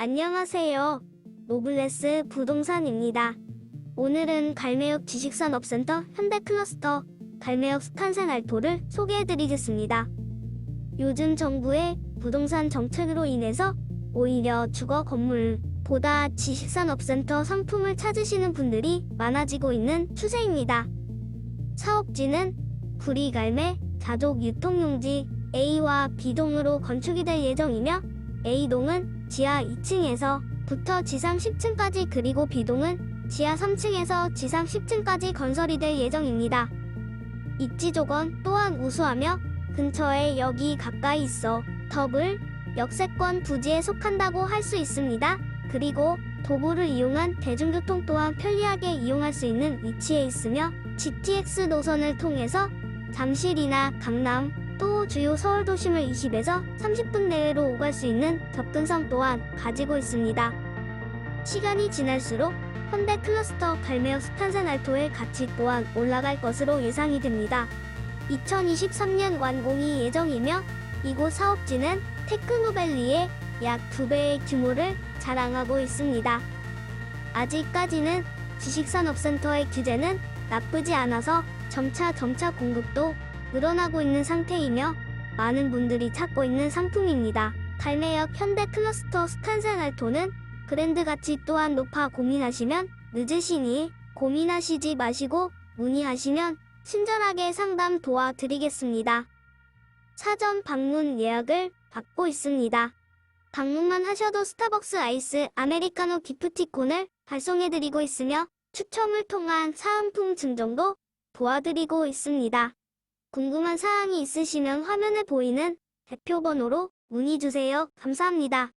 안녕하세요. 노블레스 부동산입니다. 오늘은 갈매역 지식산업센터 현대클러스터 갈매역 스탄센 알토를 소개해드리겠습니다. 요즘 정부의 부동산 정책으로 인해서 오히려 주거 건물보다 지식산업센터 상품을 찾으시는 분들이 많아지고 있는 추세입니다. 사업지는 구리갈매 가족 유통용지 A와 B동으로 건축이 될 예정이며 A동은 지하 2층에서 부터 지상 10층까지 그리고 B동은 지하 3층에서 지상 10층까지 건설이 될 예정입니다. 입지 조건 또한 우수하며 근처에 역이 가까이 있어 더블 역세권 부지에 속한다고 할 수 있습니다. 그리고 도보를 이용한 대중교통 또한 편리하게 이용할 수 있는 위치에 있으며 GTX 노선을 통해서 잠실이나 강남 또 주요 서울 도심을 20에서 30분 내외로 오갈 수 있는 접근성 또한 가지고 있습니다. 시간이 지날수록 현대 클러스터 갈매역 스탄센 알토의 가치 또한 올라갈 것으로 예상이 됩니다. 2023년 완공이 예정이며 이곳 사업지는 테크노밸리의 약 2배의 규모를 자랑하고 있습니다. 아직까지는 지식산업센터의 규제는 나쁘지 않아서 점차 점차 공급도 늘어나고 있는 상태이며 많은 분들이 찾고 있는 상품입니다. 갈매역 현대 클러스터 스탄센 알토는 브랜드 가치 또한 높아 고민하시면 늦으시니 고민하시지 마시고 문의하시면 친절하게 상담 도와드리겠습니다. 사전 방문 예약을 받고 있습니다. 방문만 하셔도 스타벅스 아이스 아메리카노 기프티콘을 발송해드리고 있으며 추첨을 통한 사은품 증정도 도와드리고 있습니다. 궁금한 사항이 있으시면 화면에 보이는 대표 번호로 문의 주세요. 감사합니다.